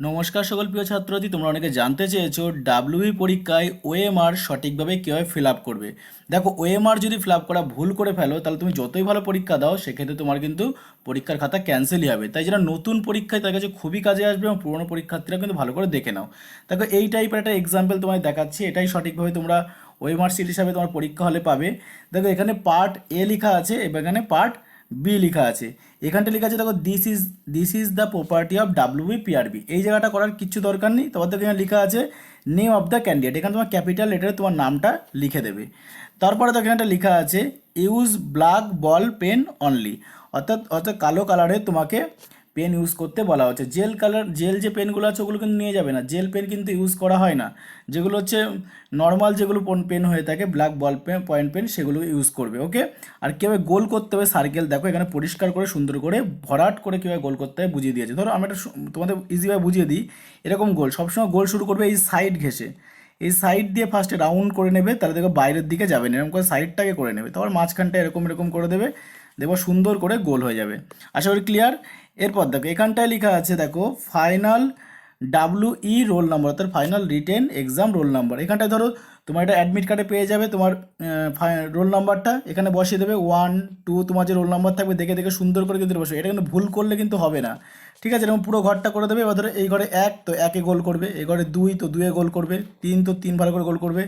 নমস্কার সকল প্রিয় ছাত্রছাত্রী, তোমরা অনেকে জানতে চেয়েছো ডাব্লিউবি পরীক্ষায় ওএমআর সঠিকভাবে কীভাবে ফিল আপ করবে। দেখো ওএমআর যদি ফিল আপ করা ভুল করে ফেলো, তাহলে তুমি যতই ভালো পরীক্ষা দাও, সেক্ষেত্রে তোমার কিন্তু পরীক্ষার খাতা ক্যান্সেলই হবে। তাই যারা নতুন পরীক্ষায় তার কাছে খুবই কাজে আসবে এবং পুরনো পরীক্ষার্থীরা কিন্তু ভালো করে দেখে নাও। দেখো, এই টাইপের একটা এক্সাম্পল তোমায় দেখাচ্ছি, এটাই সঠিকভাবে তোমরা সিট হিসাবে তোমার পরীক্ষা হলে পাবে। দেখো, এখানে পার্ট এ লেখা আছে, এবং এখানে পার্ট বি লেখা আছে। এখানটা লেখা আছে, দেখো this is this is the property of WB PRB এই জায়গাটা করার কিছু দরকার নেই। তোমাদের এখানে লেখা আছে নেম অফ দ্য ক্যান্ডিডেট এখানে তোমার ক্যাপিটাল লেটারে তোমার নামটা লিখে দেবে। তারপরে দেখো, এখানটা লেখা আছে use black ball pen only অর্থাৎ অর্থাৎ কালো কালারে তোমাকে পেন ইউজ করতে বলা হচ্ছে। জেল কালার জেল যে পেনগুলো আছে ওগুলো কিন্তু নিয়ে যাবে না। জেল পেন কিন্তু ইউজ করা হয় না। যেগুলো হচ্ছে নর্মাল যেগুলো পেন হয়ে থাকে black ball pen point pen সেগুলো ইউজ করবে ওকে আর কীভাবে গোল করতে হবে সার্কেল দেখো এখানে পরিষ্কার করে, সুন্দর করে, ভরাট করে কীভাবে গোল করতে হবে বুঝিয়ে দিয়েছে। ধরো আমি একটা তোমাদের ইজিভাবে বুঝিয়ে দিই, এরকম গোল, সবসময় গোল শুরু করবে এই সাইড ঘেসে এই সাইড দিয়ে ফার্স্টে রাউন্ড করে নেবে, তাহলে দেখো বাইরের দিকে যাবে না, এরকম করে সাইডটাকে করে নেবে। তারপর মাঝখানটা এরকম এরকম করে দেবে দেখো সুন্দর করে গোল হয়ে যাবে। আশা করি ক্লিয়ার এরপর দেখো, এখানটায় লেখা আছে দেখো final W E roll number অর্থাৎ final written exam roll number এখানটায় ধরো, তোমার এটা অ্যাডমিট কার্ডে পেয়ে যাবে, তোমার রোল নাম্বারটা এখানে বসিয়ে দেবে ওয়ান টু তোমার যে রোল নাম্বার থাকবে, দেখে দেখে সুন্দর করে কিন্তু বসবে। এটা কিন্তু ভুল করলে কিন্তু হবে না। ঠিক আছে এরকম পুরো ঘরটা করে দেবে, এবার ধরো এই ঘরে এক, তো একে গোল করবে, এই ঘরে দুই, তো দুয়ে গোল করবে, তিন, তো তিন ভালো করে গোল করবে,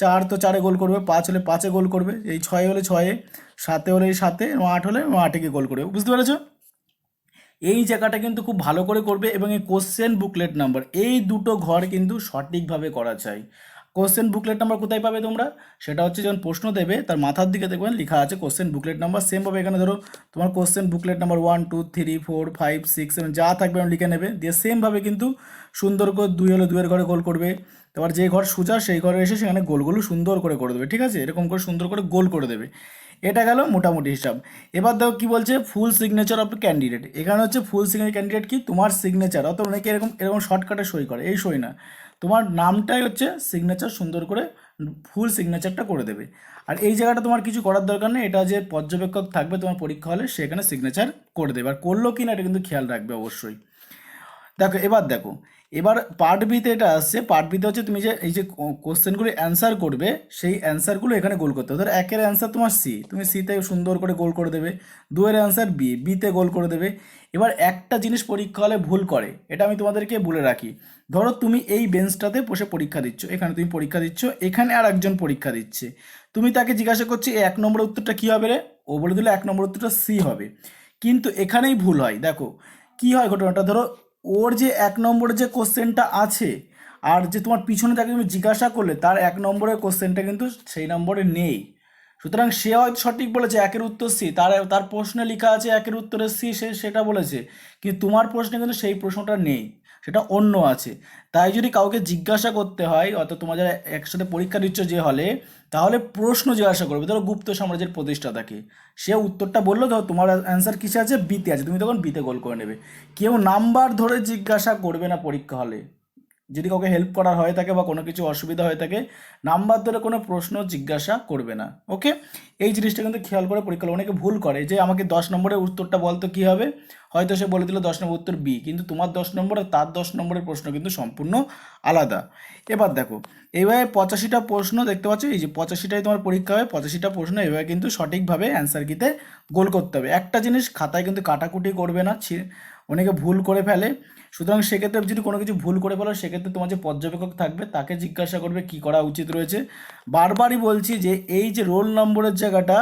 চার, তো চারে গোল করবে, পাঁচ হলে পাঁচে গোল করবে, এই ছয় হলে ছয়ে, সাতে হলে এই সাতে, এবং আট হলে আটে গিয়ে গোল করবে। বুঝতে পেরেছ? এই জায়গাটা কিন্তু খুব ভালো করে করবে এবং এই কোশ্চেন বুকলেট নাম্বার এই দুটো ঘর কিন্তু সঠিকভাবে করা চাই। কোশ্চেন বুকলেট নাম্বার কোথায় পাবে তোমরা? সেটা হচ্ছে যখন প্রশ্ন দেবে, তার মাথার দিকে দেখবেন লেখা আছে কোশ্চেন বুকলেট নাম্বার সেমভাবে এখানে ধরো, তোমার question booklet number one two three four five six seven যা থাকবে আমি লিখে নেবে। দিয়ে সেমভাবে কিন্তু সুন্দর করে দুই হলে দুইয়ের ঘরে গোল করবে। তারপর যে ঘর সোজা, সেই ঘরে এসে সেখানে গোলগুলো সুন্দর করে করে দেবে, ঠিক আছে? এরকম করে সুন্দর করে গোল করে দেবে। এটা গেল মোটামুটি হিসাব। এবার দেখো কি বলছে? ফুল সিগনেচার অফ ক্যান্ডিডেট এখানে হচ্ছে ফুল সিগনেচার ক্যান্ডিডেট কি? তোমার সিগনেচার অত অনেকে এরকম এরকম শর্টকাটে সই করে। এই সই না। তোমার নামটাই হচ্ছে সিগনেচার সুন্দর করে ফুল সিগনেচারটা করে দেবে। আর এই জায়গাটা তোমার কিছু করার দরকার নেই। এটা যে পর্যবেক্ষক থাকবে তোমার পরীক্ষা হলে সেখানে সিগনেচার করে দেবে। আর করল কি না এটা কিন্তু খেয়াল রাখবে অবশ্যই। দেখো, এবার দেখো। এবার পার্ট বিতে এটা আসছে। পার্ট বিতে হচ্ছে তুমি যে এই যে কোশ্চেনগুলো অ্যান্সার করবে, সেই অ্যান্সারগুলো এখানে গোল করতে হবে। ধর একের অ্যান্সার তোমার সি তুমি সিতে সুন্দর করে গোল করে দেবে। দুয়ের অ্যান্সার বি বিতে গোল করে দেবে। এবার একটা জিনিস পরীক্ষা হলে ভুল করে, এটা আমি তোমাদেরকে বলে রাখি। ধরো তুমি এই বেঞ্চটাতে বসে পরীক্ষা দিচ্ছ, এখানে তুমি পরীক্ষা দিচ্ছ, এখানে আর একজন পরীক্ষা দিচ্ছে। তুমি তাকে জিজ্ঞাসা করছ এক নম্বর উত্তরটা কী হবে রে? ও বলে দিলে, এক নম্বর উত্তরটা সি হবে। কিন্তু এখানেই ভুল হয়। দেখো, কি হয় ঘটনাটা? ধরো ওর যে এক নম্বরের যে কোশ্চেনটা আছে, আর যে তোমার পিছনে তাকে তুমি জিজ্ঞাসা করলে, তার এক নম্বরের কোশ্চেনটা কিন্তু সেই নম্বরে নেই। সুতরাং সে হয়তো সঠিক বলেছে, একের উত্তর সি, তার তার প্রশ্নে লেখা আছে একের উত্তরে সি, সে, সেটা বলেছে, কিন্তু তোমার প্রশ্নে কিন্তু সেই প্রশ্নটা নেই। সেটা অন্য আছে। তাই যদি কাউকে জিজ্ঞাসা করতে হয়, অর্থাৎ তোমার যারা একসাথে পরীক্ষা দিচ্ছ যে হলে, তাহলে প্রশ্ন জিজ্ঞাসা করবে। ধরো গুপ্ত সাম্রাজ্যের প্রতিষ্ঠাতাকে সে উত্তরটা বলল ধরো তোমার অ্যান্সার কিসে আছে? বিতে আছে। তুমি তখন বিতে গোল করে নেবে। কেউ নাম্বার ধরে জিজ্ঞাসা করবে না পরীক্ষা হলে। যদি কাউকে হেল্প করার হয়ে থাকে বা কোনো কিছু অসুবিধা হয়ে থাকে, নাম্বার ধরে কোনো প্রশ্ন জিজ্ঞাসা করবে না ওকে এই জিনিসটা কিন্তু খেয়াল করে পরীক্ষা অনেকে ভুল করে, যে আমাকে দশ নম্বরের উত্তরটা বলতো কী হবে? হয়তো সে বলে দিল দশ নম্বর উত্তর বি কিন্তু তোমার দশ নম্বর আর তার দশ নম্বরের প্রশ্ন কিন্তু সম্পূর্ণ আলাদা। এবার দেখো এইভাবে পঁচাশিটা প্রশ্ন দেখতে পাচ্ছ? এই যে পঁচাশিটাই তোমার পরীক্ষা হবে, পঁচাশিটা প্রশ্ন এভাবে কিন্তু সঠিকভাবে অ্যান্সার কিতে গোল করতে হবে। একটা জিনিস খাতায় কিন্তু কাটাকুটি করবে না অনেকে ভুল করে ফেলে। সুতরাং সেক্ষেত্রে যদি কোনো কিছু ভুল করে ফেলো, সেক্ষেত্রে তোমার যে পর্যবেক্ষক থাকবে, তাকে জিজ্ঞাসা করবে কি করা উচিত রয়েছে। বারবারই বলছি যে, এই যে রোল নম্বরের জায়গাটা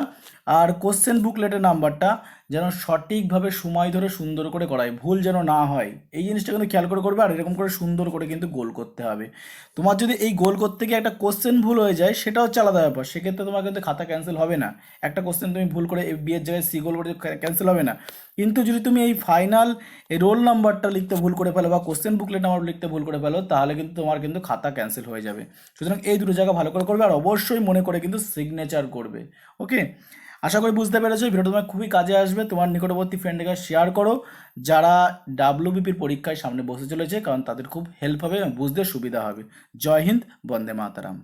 আর কোশ্চেন বুকলেটের নাম্বারটা যেন সঠিকভাবে সময় ধরে সুন্দর করে করায়, ভুল যেন না হয়। এই জিনিসটা কিন্তু খেয়াল করে করবে আর এরকম করে সুন্দর করে কিন্তু গোল করতে হবে। তোমার যদি এই গোল করতে গিয়ে একটা কোশ্চেন ভুল হয়ে যায় সেটা হচ্ছে আলাদা ব্যাপার। সেক্ষেত্রে তোমার কিন্তু খাতা ক্যান্সেল হবে না। একটা কোশ্চেন তুমি ভুল করে বিয়ের জায়গায় সি গোল করে ক্যান্সেল হবে না। কিন্তু যদি তুমি এই ফাইনাল রোল নাম্বারটা লিখতে ভুল করে ফেলো বা কোশ্চেন বুকলেট নাম্বার লিখতে ভুল করে ফেলো, তাহলে কিন্তু তোমার কিন্তু খাতা ক্যান্সেল হয়ে যাবে। সুতরাং এই দুটো জায়গা ভালো করে করবে আর অবশ্যই মনে করে কিন্তু সিগনেচার করবে। ওকে আশা করি বুঝতে পেরেছ ভিডিও তোমার খুবই কাজে আসবে। তোমার নিকটবর্তী ফ্রেন্ডের কাছে শেয়ার করো, যারা ডাব্লিউবিপির পরীক্ষায় সামনে বসে চলেছে, কারণ তাদের খুব হেল্প হবে এবং বুঝতে সুবিধা হবে। জয় হিন্দ, বন্দে মাতারাম।